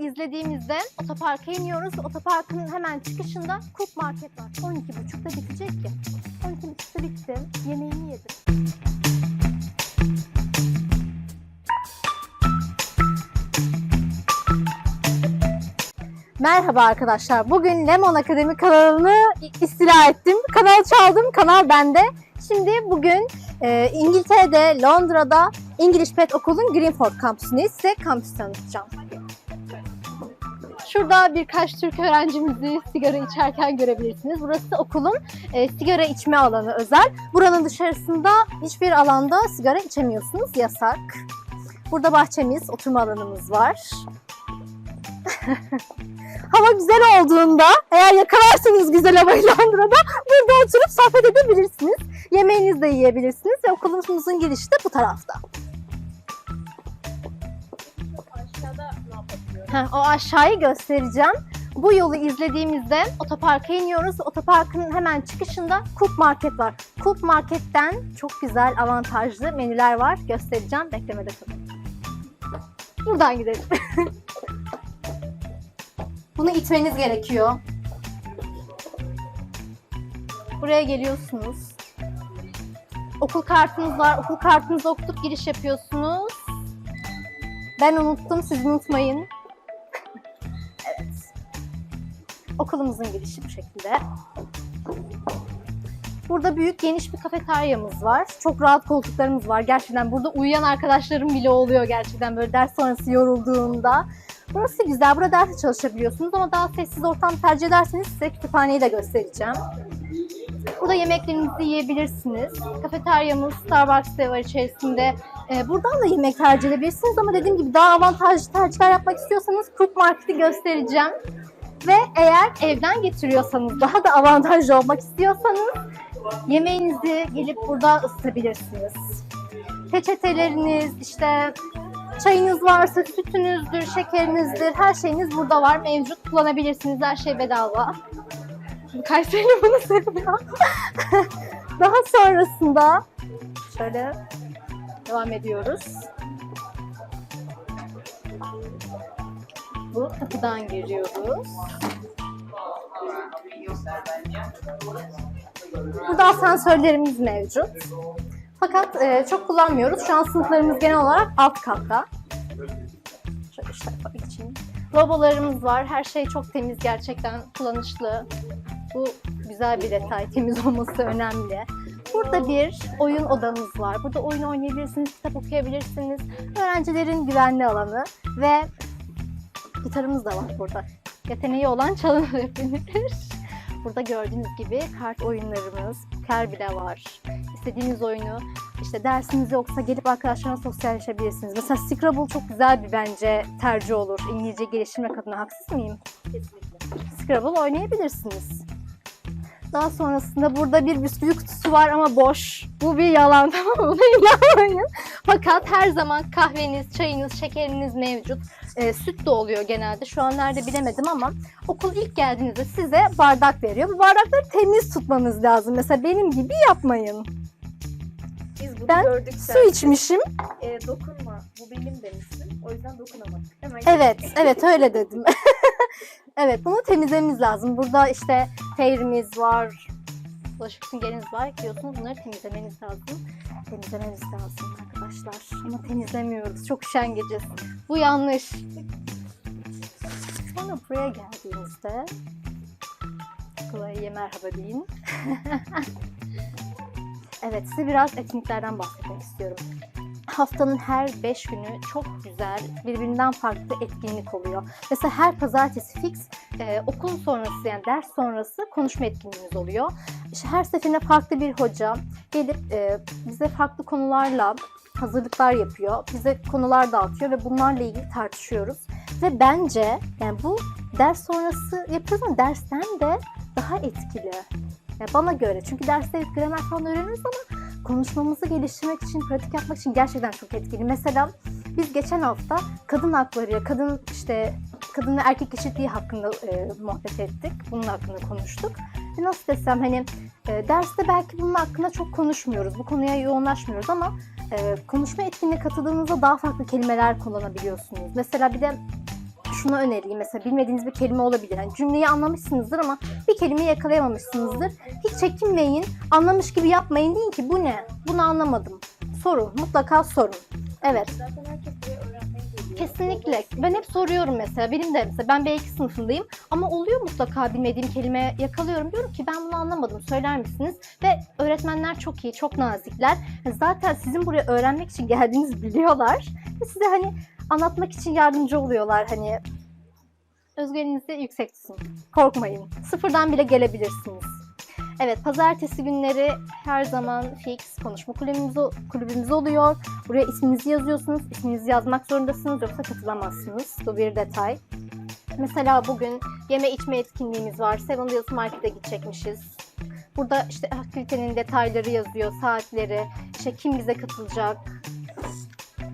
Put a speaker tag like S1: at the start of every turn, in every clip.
S1: izlediğimizde otoparka iniyoruz. Otoparkın hemen çıkışında Coop Market var. 12.30'da bitecek ya. 12.30'da bitti. Yemeğimi yedim. Merhaba arkadaşlar. Bugün Lemon Akademi kanalını istila ettim. Kanal çaldım. Kanal bende. Şimdi bugün e, İngiltere'de, Londra'da İngiliz Pet Okul'un Greenford kampüsündeyiz. Size kampüsü tanıtacağım. Şurada birkaç Türk öğrencimizi sigara içerken görebilirsiniz. Burası okulun e, sigara içme alanı özel. Buranın dışarısında hiçbir alanda sigara içemiyorsunuz. Yasak. Burada bahçemiz, oturma alanımız var. Hava güzel olduğunda eğer yakalarsanız güzel havayı Londra'da burada oturup sohbet edebilirsiniz. Yemeğinizi de yiyebilirsiniz ve okulumuzun girişi de bu tarafta. Heh, o aşağıyı göstereceğim. Bu yolu izlediğimizde otoparka iniyoruz. Otoparkın hemen çıkışında Coop Market var. Coop Market'ten çok güzel, avantajlı menüler var. Göstereceğim. Beklemede kalın. Buradan gidelim. Bunu itmeniz gerekiyor. Buraya geliyorsunuz. Okul kartınız var. Okul kartınızı okutup giriş yapıyorsunuz. Ben unuttum, siz unutmayın. Okulumuzun girişi bu şekilde. Burada büyük geniş bir kafeteryamız var. Çok rahat koltuklarımız var. Gerçekten burada uyuyan arkadaşlarım bile oluyor gerçekten böyle ders sonrası yorulduğunda. Burası güzel. Burada ders çalışabiliyorsunuz ama daha sessiz ortam tercih ederseniz size kütüphaneyi de göstereceğim. Burada yemeklerinizi yiyebilirsiniz. Kafeteryamız, Starbucks de var içerisinde. Ee, buradan da yemek tercih edebilirsiniz ama dediğim gibi daha avantajlı tercihler yapmak istiyorsanız Cook Market'i göstereceğim. Ve eğer evden getiriyorsanız, daha da avantajlı olmak istiyorsanız yemeğinizi gelip burada ısıtabilirsiniz. Peçeteleriniz, işte çayınız varsa sütünüzdür, şekerinizdir, her şeyiniz burada var. Mevcut kullanabilirsiniz. Her şey bedava. Kayseri bunu seviyor. Daha sonrasında şöyle devam ediyoruz. Bu kapıdan giriyoruz. Burada asansörlerimiz mevcut. Fakat e, çok kullanmıyoruz. Şu an sınıflarımız genel olarak alt katta. Şöyle şu tarafa geçeyim. Var. Her şey çok temiz gerçekten kullanışlı. Bu güzel bir detay. Temiz olması önemli. Burada bir oyun odamız var. Burada oyun oynayabilirsiniz, kitap okuyabilirsiniz. Öğrencilerin güvenli alanı ve gitarımız da var burada. Yeteneği olan çalınabilir. Burada gördüğünüz gibi kart oyunlarımız, poker bile var. İstediğiniz oyunu işte dersiniz yoksa gelip arkadaşlarına sosyalleşebilirsiniz. Mesela Scrabble çok güzel bir bence tercih olur. İngilizce geliştirmek adına haksız mıyım?
S2: Kesinlikle.
S1: Scrabble oynayabilirsiniz. Daha sonrasında burada bir bisküvi kutusu var ama boş. Bu bir yalan tamam mı? Buna inanmayın. Fakat her zaman kahveniz, çayınız, şekeriniz mevcut. Ee, süt de oluyor genelde. Şu an nerede bilemedim ama okul ilk geldiğinizde size bardak veriyor. Bu bardakları temiz tutmanız lazım. Mesela benim gibi yapmayın.
S2: Biz bunu
S1: Ben
S2: gördük
S1: Su
S2: sen.
S1: içmişim.
S2: E, dokunma. Bu benim demişsin. O yüzden dokunamadık. Hemen
S1: Evet, evet öyle dedim. evet, bunu temizlememiz lazım. Burada işte peyrimiz var, bulaşık süngeriniz var. Diyorsunuz bunları temizlemeniz lazım. Temizlememiz lazım arkadaşlar. Ama temizlemiyoruz. Çok üşengeciz. Bu yanlış. Sonra buraya geldiğinizde Chloe'ye merhaba deyin. evet, size biraz etkinliklerden bahsetmek istiyorum haftanın her 5 günü çok güzel, birbirinden farklı etkinlik oluyor. Mesela her pazartesi fix e, okul sonrası yani ders sonrası konuşma etkinliğimiz oluyor. İşte her seferinde farklı bir hoca gelip e, bize farklı konularla hazırlıklar yapıyor. Bize konular dağıtıyor ve bunlarla ilgili tartışıyoruz. Ve bence yani bu ders sonrası yapıyoruz ama dersten de daha etkili. Yani bana göre. Çünkü derste gramer falan öğreniyoruz ama konuşmamızı geliştirmek için, pratik yapmak için gerçekten çok etkili. Mesela biz geçen hafta kadın hakları, kadın işte kadın ve erkek eşitliği hakkında e, muhabbet ettik. Bunun hakkında konuştuk. Ve nasıl desem hani e, derste belki bunun hakkında çok konuşmuyoruz. Bu konuya yoğunlaşmıyoruz ama e, konuşma etkinliğine katıldığınızda daha farklı kelimeler kullanabiliyorsunuz. Mesela bir de şunu önereyim. Mesela bilmediğiniz bir kelime olabilir. Hani cümleyi anlamışsınızdır ama bir kelimeyi yakalayamamışsınızdır. Hiç çekinmeyin. Anlamış gibi yapmayın. Deyin ki bu ne? Bunu anlamadım. Sorun. Mutlaka sorun. Evet.
S2: Zaten herkes buraya öğrenmeye geliyor.
S1: Kesinlikle. Ben hep soruyorum mesela. Benim de mesela ben B2 sınıfındayım ama oluyor mutlaka bilmediğim kelime yakalıyorum. Diyorum ki ben bunu anlamadım. Söyler misiniz? Ve öğretmenler çok iyi, çok nazikler. Zaten sizin buraya öğrenmek için geldiğinizi biliyorlar. Ve size hani anlatmak için yardımcı oluyorlar. Hani özgüveninizi yüksek tutun. Korkmayın. Sıfırdan bile gelebilirsiniz. Evet, pazartesi günleri her zaman fix konuşma kulübümüz, kulübümüz oluyor. Buraya isminizi yazıyorsunuz. İsminizi yazmak zorundasınız yoksa katılamazsınız. Bu bir detay. Mesela bugün yeme içme etkinliğimiz var. Seven Wheels Market'e gidecekmişiz. Burada işte aktivitenin detayları yazıyor, saatleri, işte kim bize katılacak,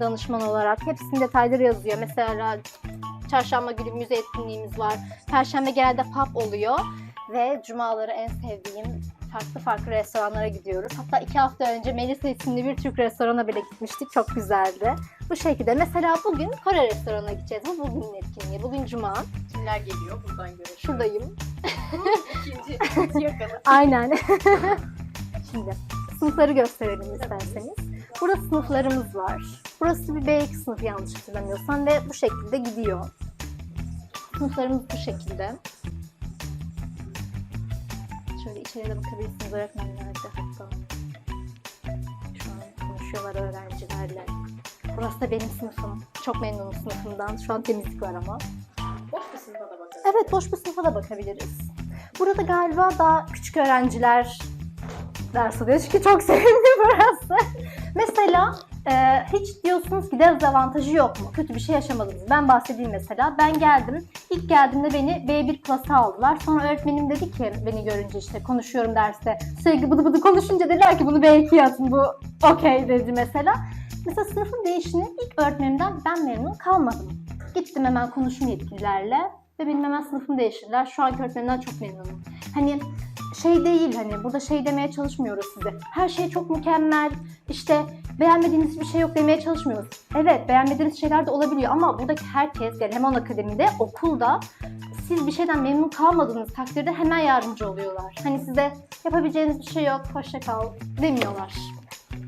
S1: danışman olarak hepsinin detayları yazıyor. Mesela çarşamba günü müze etkinliğimiz var. Perşembe genelde pub oluyor ve cumaları en sevdiğim farklı farklı restoranlara gidiyoruz. Hatta iki hafta önce Melisa isimli bir Türk restorana bile gitmiştik. Çok güzeldi. Bu şekilde. Mesela bugün Kore restoranına gideceğiz. Bu bugünün etkinliği. Bugün cuma.
S2: Kimler geliyor buradan görelim.
S1: Şuradayım.
S2: İkinci yakalım.
S1: Aynen. Şimdi sınıfları gösterelim isterseniz. Burada sınıflarımız var. Burası bir B2 sınıfı yanlış hatırlamıyorsam ve bu şekilde gidiyor. Sınıflarımız bu şekilde. Şöyle içeriye de bakabilirsiniz öğretmenler de hatta. Şu an konuşuyorlar öğrencilerle. Burası da benim sınıfım. Çok memnunum sınıfımdan. Şu an temizlik var ama.
S2: Boş bir sınıfa da bakalım.
S1: Evet, boş bir sınıfa da bakabiliriz. Burada galiba daha küçük öğrenciler ders alıyor. Çünkü çok sevimli burası. Mesela e, hiç diyorsunuz ki dezavantajı yok mu? Kötü bir şey yaşamadınız. Ben bahsedeyim mesela. Ben geldim. İlk geldiğimde beni B1 klasa aldılar. Sonra öğretmenim dedi ki beni görünce işte konuşuyorum derste. Sürekli bıdı bıdı konuşunca dediler ki bunu B2 atın. Bu okey dedi mesela. Mesela sınıfın değişini ilk öğretmenimden ben memnun kalmadım. Gittim hemen konuşum yetkililerle ve benim hemen sınıfımı değiştirdiler. Şu anki öğretmenimden çok memnunum. Hani şey değil hani burada şey demeye çalışmıyoruz size. Her şey çok mükemmel. İşte beğenmediğiniz bir şey yok demeye çalışmıyoruz. Evet beğenmediğiniz şeyler de olabiliyor ama buradaki herkes yani Lemon Akademi'de okulda siz bir şeyden memnun kalmadığınız takdirde hemen yardımcı oluyorlar. Hani size yapabileceğiniz bir şey yok, hoşça kal demiyorlar.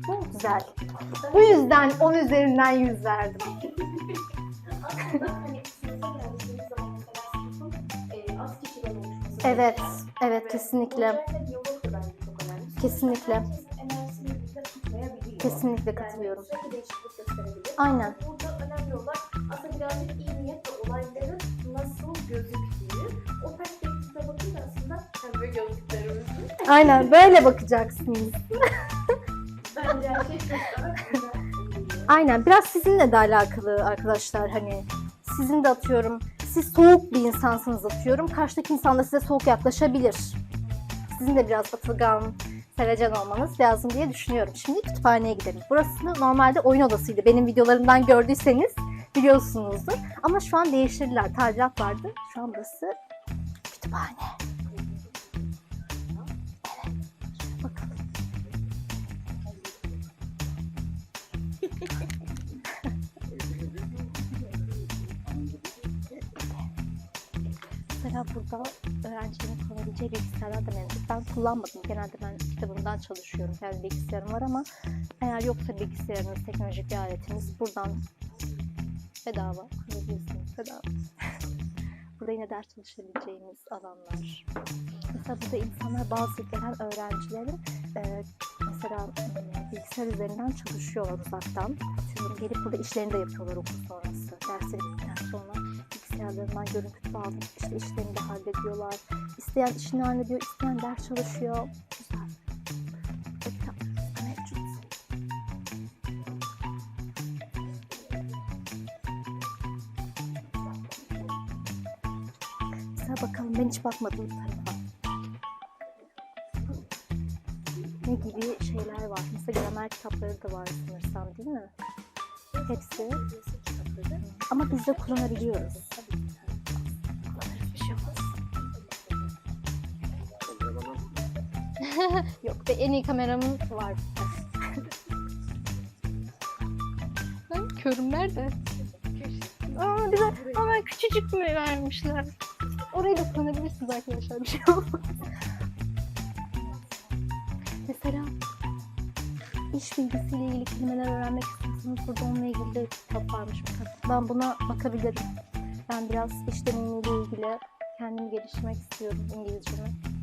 S1: Bu güzel. Bu yüzden 10 üzerinden 100 verdim. Evet, evet
S2: Ve
S1: kesinlikle. Kesinlikle. Kesinlikle
S2: Yani
S1: katılıyorum.
S2: sürekli değişiklik gösterebilir.
S1: Aynen.
S2: Burada önemli olan aslında birazcık iyi niyet ve olayların nasıl gözüktüğü. O perspektifte bakınca aslında hem böyle gözlüklerimizin
S1: Aynen böyle bakacaksınız.
S2: bence her şey çok daha güzel.
S1: Aynen biraz sizinle de alakalı arkadaşlar hani sizin de atıyorum siz soğuk bir insansınız atıyorum karşıdaki insan da size soğuk yaklaşabilir. Sizin de biraz batılgan, sevecen olmanız lazım diye düşünüyorum. Şimdi kütüphaneye gidelim. Burası normalde oyun odasıydı. Benim videolarımdan gördüyseniz biliyorsunuzdur. Ama şu an değiştirdiler. Tadilat vardı. Şu an burası kütüphane. Evet. Bakalım. Mesela burada öğrencilerin kullanabileceği bilgisayarlar da mevcut. Ben kullanmadım. Genelde ben kitabımdan çalışıyorum. Kendi bilgisayarım var ama eğer yoksa bilgisayarınız, teknolojik bir aletiniz buradan bedava kullanabilirsiniz. Bedava. burada yine ders çalışabileceğimiz alanlar. Mesela burada insanlar bazı gelen öğrencilerin e, mesela e, bilgisayar üzerinden çalışıyorlar uzaktan. Atıyorum gelip burada işlerini de yapıyorlar okul sonrası. Dersleri bittikten sonra bilgisayarlarından görüntü alıp işte işlerini de hallediyorlar. İsteyen işini hallediyor, isteyen ders çalışıyor. Güzel. Mesela bakalım ben hiç bakmadım tarafa. Ne gibi şeyler var? Mesela gramer kitapları da var sanırsam değil mi? Hepsi. Ama biz de kullanabiliyoruz. Yok be en iyi kameramın var. ben körüm nerede? Aa, bize hemen küçücük mü vermişler? Orayı da kullanabilirsiniz arkadaşlar bir şey olmaz. Mesela iş bilgisiyle ilgili kelimeler öğrenmek istiyorsanız burada onunla ilgili de kitap varmış. Ben buna bakabilirim. Ben biraz iş deneyimiyle ilgili kendimi geliştirmek istiyorum İngilizcemi.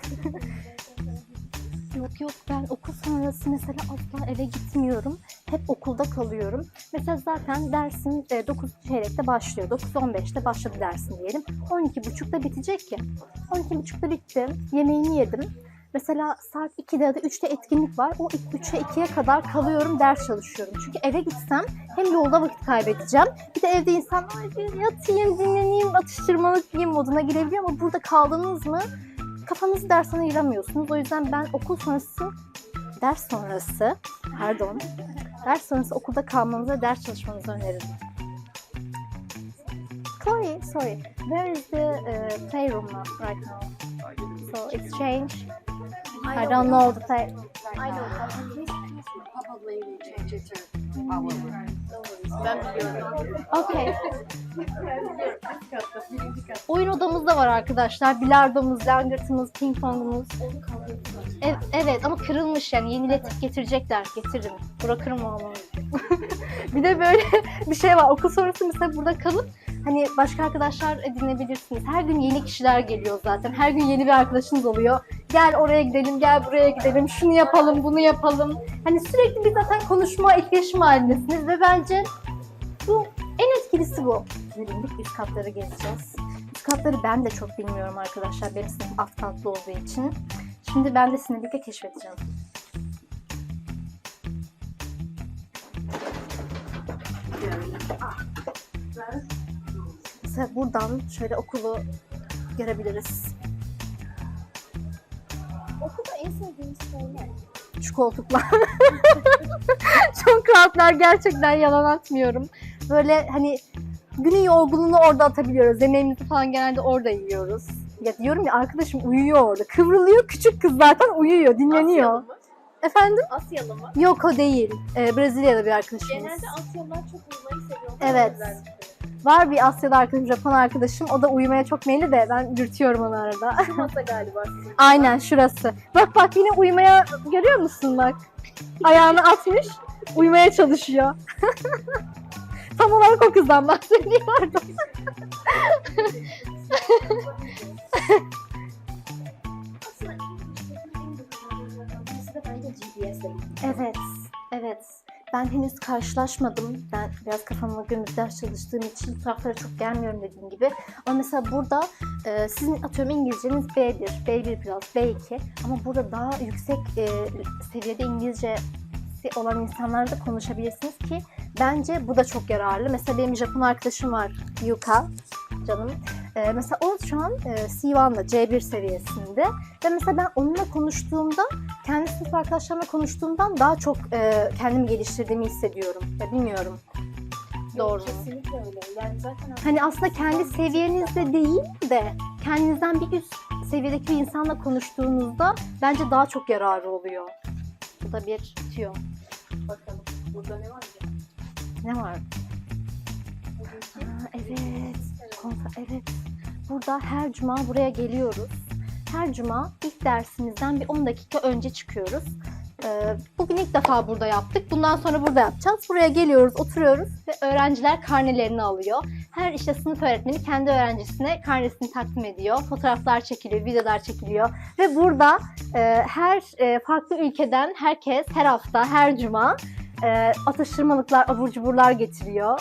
S1: Yok yok ben okul sonrası mesela asla eve gitmiyorum. Hep okulda kalıyorum. Mesela zaten dersin e, 9 çeyrekte başlıyor. 9.15'te başladı dersin diyelim. 12.30'da bitecek ki. 12.30'da bitti. Yemeğimi yedim. Mesela saat 2'de ya da 3'te etkinlik var. O 3'e 2'ye kadar kalıyorum, ders çalışıyorum. Çünkü eve gitsem hem yolda vakit kaybedeceğim. Bir de evde insan "Ay, bir yatayım, dinleneyim, atıştırmalık yiyeyim moduna girebiliyor ama burada kaldınız mı kafanızı dersten ayıramıyorsunuz. O yüzden ben okul sonrası, ders sonrası, pardon, ders sonrası okulda kalmanızı ve ders çalışmanızı öneririm. Chloe, sorry, where is the uh, playroom right now? So it's changed. I don't know the play.
S2: I know.
S3: Probably we change it to our room.
S2: Ben biliyorum. Katta.
S1: Oyun odamız da var arkadaşlar. Bilardomuz, langırtımız, ping pongumuz. Evet, evet ama kırılmış yani yeniletip getirecekler. Getiririm. Bırakırım o alanı. bir de böyle bir şey var. Okul sonrası mesela burada kalıp hani başka arkadaşlar edinebilirsiniz. Her gün yeni kişiler geliyor zaten. Her gün yeni bir arkadaşınız oluyor. Gel oraya gidelim, gel buraya gidelim, şunu yapalım, bunu yapalım. Hani sürekli bir zaten konuşma, etkileşim halindesiniz ve bence bu en etkilisi bu. Yürüdük üst katları gezeceğiz. Üst katları ben de çok bilmiyorum arkadaşlar. Benim sınıf alt katlı olduğu için. Şimdi ben de sizinle birlikte keşfedeceğim. Mesela buradan şöyle okulu görebiliriz.
S2: Okulda en sevdiğiniz şey ne?
S1: Şu koltuklar. Çok rahatlar gerçekten yalan atmıyorum. Böyle hani günün yorgunluğunu orada atabiliyoruz. Yemeğimizi falan genelde orada yiyoruz. Ya diyorum ya arkadaşım uyuyor orada. Kıvrılıyor küçük kız zaten uyuyor, dinleniyor.
S2: Asyalı mı?
S1: Efendim?
S2: Asyalı mı?
S1: Yok o değil. Ee, Brezilyalı bir arkadaşımız.
S2: Genelde Asyalılar çok uyumayı seviyor.
S1: Evet. Var bir Asyalı arkadaşım, Japon arkadaşım. O da uyumaya çok meyilli de ben dürtüyorum onu arada.
S2: Masa galiba.
S1: Aynen şurası. Bak bak yine uyumaya görüyor musun bak. Ayağını atmış, uyumaya çalışıyor. Tam olarak o kızdan bahsediyordum. Evet, evet. Ben henüz karşılaşmadım. Ben biraz kafamla gündüz ders çalıştığım için bu taraflara çok gelmiyorum dediğim gibi. Ama mesela burada e, sizin atıyorum İngilizceniz B1, B1 plus, B2 ama burada daha yüksek e, seviyede İngilizce olan insanlarla konuşabilirsiniz ki bence bu da çok yararlı. Mesela benim Japon arkadaşım var Yuka canım. E, mesela o şu an e, C1'la C1 seviyesinde ve mesela ben onunla konuştuğumda kendi sınıf arkadaşlarımla konuştuğumdan daha çok e, kendimi geliştirdiğimi hissediyorum. Ya bilmiyorum. Doğru?
S2: Kesinlikle öyle. Yani zaten
S1: Hani aslında kendi seviyenizde değil de kendinizden bir üst seviyedeki bir insanla konuştuğunuzda bence daha çok yararı oluyor. Bu da bir tüyo.
S2: bakalım. Burada ne var ki?
S1: Ne var? Aa, evet. Konfer- evet. Burada her cuma buraya geliyoruz. Her cuma ilk dersimizden bir 10 dakika önce çıkıyoruz. Ee, bugün ilk defa burada yaptık. Bundan sonra burada yapacağız. Buraya geliyoruz, oturuyoruz ve öğrenciler karnelerini alıyor. Her işte sınıf öğretmeni kendi öğrencisine karnesini takdim ediyor. Fotoğraflar çekiliyor, videolar çekiliyor. Ve burada e, her e, farklı ülkeden herkes her hafta, her cuma e, atıştırmalıklar, abur cuburlar getiriyor.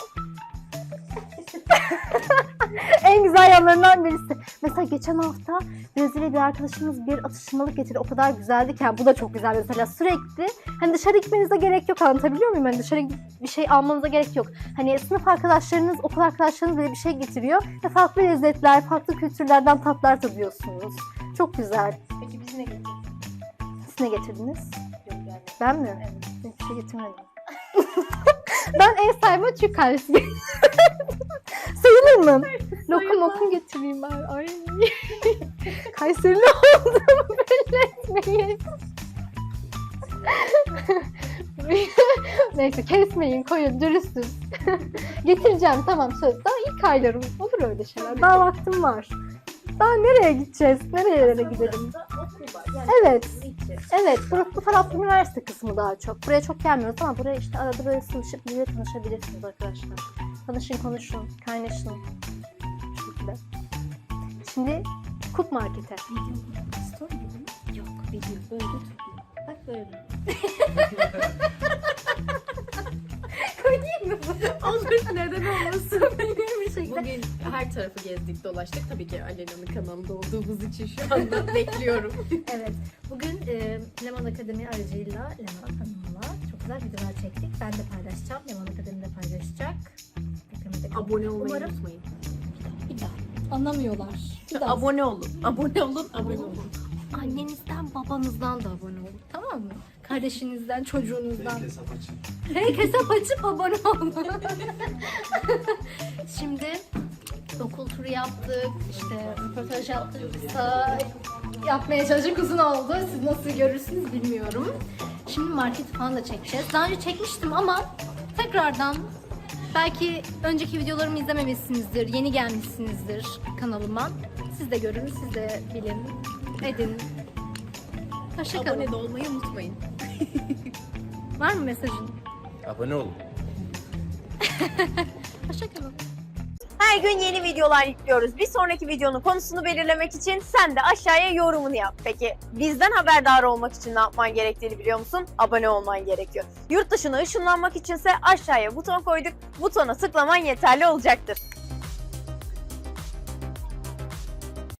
S1: en güzel yanlarından birisi. Mesela geçen hafta Brezilya bir arkadaşımız bir atıştırmalık getirdi. O kadar güzeldi ki. Yani bu da çok güzel mesela. Sürekli hani dışarı gitmenize gerek yok anlatabiliyor muyum? Hani dışarı bir şey almanıza gerek yok. Hani sınıf arkadaşlarınız, okul arkadaşlarınız böyle bir şey getiriyor. Ve farklı lezzetler, farklı kültürlerden tatlar tadıyorsunuz. Çok güzel.
S2: Peki biz ne getirdik?
S1: Siz ne getirdiniz?
S2: Yok yani.
S1: Ben mi?
S2: Evet.
S1: Ben Hiçbir şey getirmedim. ben ev sahibi Türk kahvesi getirdim. Sayılır sayılır mı? Lokum mokum getireyim ben. Ay. Kayserili olduğumu belli etmeyin. Neyse kesmeyin koyun dürüstüz. Getireceğim tamam söz. Daha ilk aylarım olur öyle şeyler. Daha vaktim var. Daha nereye gideceğiz? Nerelere gidelim? Evet. Evet, bu, bu taraf üniversite kısmı daha çok. Buraya çok gelmiyoruz ama buraya işte arada böyle sığışıp biriyle tanışabilirsiniz arkadaşlar. Tanışın, konuşun, kaynaşın. Bu şekilde. Şimdi Kut Market'e.
S2: Story gibi? Yok video böyle. Bak böyle.
S1: Koyayım mı?
S2: Olur neden olmasın?
S1: Şekilde.
S2: Bugün her tarafı gezdik dolaştık. Tabii ki Alena'nın kanalında olduğumuz için şu anda bekliyorum.
S1: Evet, bugün e, Leman Akademi aracıyla Leman Hanım'la çok güzel videolar çektik. Ben de paylaşacağım, Leman Akademi'de paylaşacak. Beklemede kalın.
S2: Abone olmayı
S1: Umarım-
S2: unutmayın.
S1: Bir daha. Anlamıyorlar. Bir daha.
S2: Abone olun. Abone olun. Abone olun.
S1: Annenizden babanızdan da abone olun. Tamam mı? Kardeşinizden, çocuğunuzdan.
S4: Hesap açın.
S1: Fake hesap açıp abone olun. Şimdi okul turu yaptık, işte röportaj yaptık, kısa yapmaya çalıştık uzun oldu. Siz nasıl görürsünüz bilmiyorum. Şimdi market falan da çekeceğiz. Daha önce çekmiştim ama tekrardan belki önceki videolarımı izlememişsinizdir, yeni gelmişsinizdir kanalıma. Siz de görün, siz de bilin, edin. Hoşçakalın.
S2: Abone de olmayı unutmayın.
S1: Var mı mesajın?
S4: Abone olun.
S1: Hoşçakalın.
S5: Her gün yeni videolar yüklüyoruz. Bir sonraki videonun konusunu belirlemek için sen de aşağıya yorumunu yap. Peki bizden haberdar olmak için ne yapman gerektiğini biliyor musun? Abone olman gerekiyor. Yurt dışına ışınlanmak içinse aşağıya buton koyduk. Butona tıklaman yeterli olacaktır.